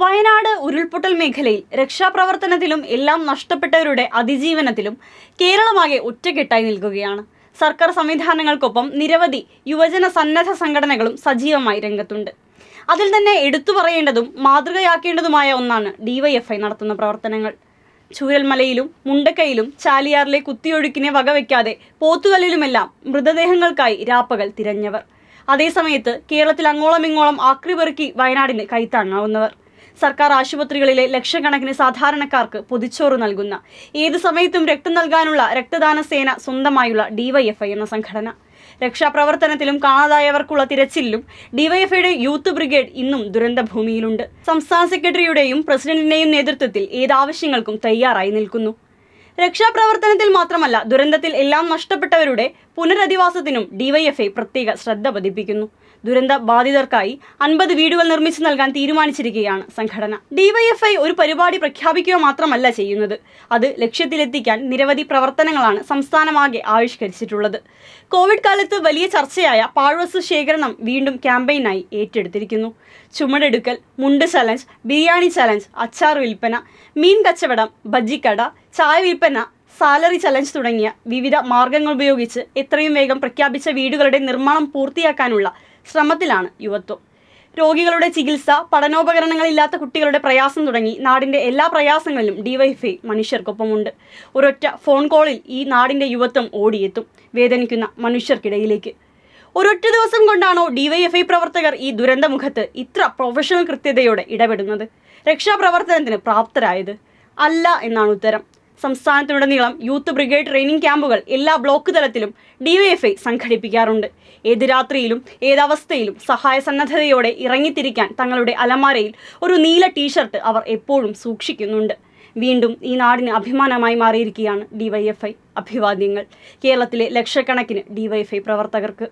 വയനാട് ഉരുൾപൊട്ടൽ മേഖലയിൽ രക്ഷാപ്രവർത്തനത്തിലും എല്ലാം നഷ്ടപ്പെട്ടവരുടെ അതിജീവനത്തിലും കേരളമാകെ ഒറ്റക്കെട്ടായി നിൽക്കുകയാണ്. സർക്കാർ സംവിധാനങ്ങൾക്കൊപ്പം നിരവധി യുവജന സന്നദ്ധ സംഘടനകളും സജീവമായി രംഗത്തുണ്ട്. അതിൽ തന്നെ എടുത്തു പറയേണ്ടതും മാതൃകയാക്കേണ്ടതുമായ ഒന്നാണ് ഡിവൈഎഫ്ഐ നടത്തുന്ന പ്രവർത്തനങ്ങൾ. ചൂരൽമലയിലും മുണ്ടക്കയിലും ചാലിയാറിലെ കുത്തിയൊഴുക്കിനെ വകവെക്കാതെ പോത്തുകല്ലിലുമെല്ലാം മൃതദേഹങ്ങൾക്കായി രാപ്പകൽ തിരഞ്ഞവർ. അതേസമയത്ത് കേരളത്തിൽ അങ്ങോളം ഇങ്ങോളം ആക്രിപെറുക്കി വയനാടിന് കൈത്താങ്ങാവുന്നവർ. സർക്കാർ ആശുപത്രികളിലെ ലക്ഷക്കണക്കിന് സാധാരണക്കാർക്ക് പൊതിച്ചോറ് നൽകുന്ന ഏത് സമയത്തും രക്തം നൽകാനുള്ള രക്തദാന സേന സ്വന്തമായുള്ള ഡിവൈഎഫ്ഐ എന്ന സംഘടന. രക്ഷാപ്രവർത്തനത്തിലും കാണാതായവർക്കുള്ള തിരച്ചിലും ഡിവൈഎഫ്ഐയുടെ യൂത്ത് ബ്രിഗേഡ് ഇന്നും ദുരന്തഭൂമിയിലുണ്ട്. സംസ്ഥാന സെക്രട്ടറിയുടെയും പ്രസിഡന്റിന്റെയും നേതൃത്വത്തിൽ ഏതാവശ്യങ്ങൾക്കും തയ്യാറായി നിൽക്കുന്നു. രക്ഷാപ്രവർത്തനത്തിൽ മാത്രമല്ല ദുരന്തത്തിൽ എല്ലാം നഷ്ടപ്പെട്ടവരുടെ പുനരധിവാസത്തിനും ഡിവൈഎഫ്ഐ പ്രത്യേക ശ്രദ്ധ പതിപ്പിക്കുന്നു. ദുരന്ത ബാധിതർക്കായി അൻപത് വീടുകൾ നിർമ്മിച്ചു നൽകാൻ തീരുമാനിച്ചിരിക്കുകയാണ് സംഘടന. ഡിവൈഎഫ്ഐ ഒരു പരിപാടി പ്രഖ്യാപിക്കുക മാത്രമല്ല ചെയ്യുന്നത്. അത് ലക്ഷ്യത്തിലെത്തിക്കാൻ നിരവധി പ്രവർത്തനങ്ങളാണ് സംസ്ഥാനമാകെ ആവിഷ്കരിച്ചിട്ടുള്ളത്. കോവിഡ് കാലത്ത് വലിയ ചർച്ചയായ പാഴ്വസ് ശേഖരണം വീണ്ടും ക്യാമ്പയിനായി ഏറ്റെടുത്തിരിക്കുന്നു. ചുമടെടുക്കൽ മുണ്ട് ചലഞ്ച് ബിരിയാണി ചലഞ്ച് അച്ചാർ വിൽപ്പന മീൻ കച്ചവടം ബജ്ജിക്കട ചായ വിൽപ്പന സാലറി ചലഞ്ച് തുടങ്ങിയ വിവിധ മാർഗങ്ങൾ ഉപയോഗിച്ച് എത്രയും വേഗം പ്രഖ്യാപിച്ച വീടുകളുടെ നിർമ്മാണം പൂർത്തിയാക്കാനുള്ള ശ്രമത്തിലാണ് യുവത്വം. രോഗികളുടെ ചികിത്സ പഠനോപകരണങ്ങളില്ലാത്ത കുട്ടികളുടെ പ്രയാസം തുടങ്ങി നാടിന്റെ എല്ലാ പ്രയാസങ്ങളിലും ഡിവൈഫൈ മനുഷ്യർക്കൊപ്പമുണ്ട്. ഒരൊറ്റ ഫോൺ കോളിൽ ഈ നാടിന്റെ യുവത്വം ഓടിയെത്തും വേദനിക്കുന്ന മനുഷ്യർക്കിടയിലേക്ക്. ഒരൊറ്റ ദിവസം കൊണ്ടാണോ ഡിവൈഎഫ്ഐ പ്രവർത്തകർ ഈ ദുരന്തമുഖത്ത് ഇത്ര പ്രൊഫഷണൽ കൃത്യതയോടെ ഇടപെടുന്നത്? രക്ഷാപ്രവർത്തനത്തിന് പ്രാപ്തരായത്? അല്ല എന്നാണ് ഉത്തരം. സംസ്ഥാനത്തുടനീളം യൂത്ത് ബ്രിഗേഡ് ട്രെയിനിംഗ് ക്യാമ്പുകൾ എല്ലാ ബ്ലോക്ക് തലത്തിലും ഡിവൈഎഫ്ഐ സംഘടിപ്പിക്കാറുണ്ട്. ഏത് രാത്രിയിലും ഏതവസ്ഥയിലും സഹായ സന്നദ്ധതയോടെ ഇറങ്ങിത്തിരിക്കാൻ തങ്ങളുടെ അലമാരയിൽ ഒരു നീല ടീഷർട്ട് അവർ എപ്പോഴും സൂക്ഷിക്കുന്നുണ്ട്. വീണ്ടും ഈ നാടിന് അഭിമാനമായി മാറിയിരിക്കുകയാണ് ഡിവൈഎഫ്ഐ അഭിവാദ്യങ്ങൾ. കേരളത്തിലെ ലക്ഷക്കണക്കിന് ഡിവൈഎഫ്ഐ പ്രവർത്തകർക്ക്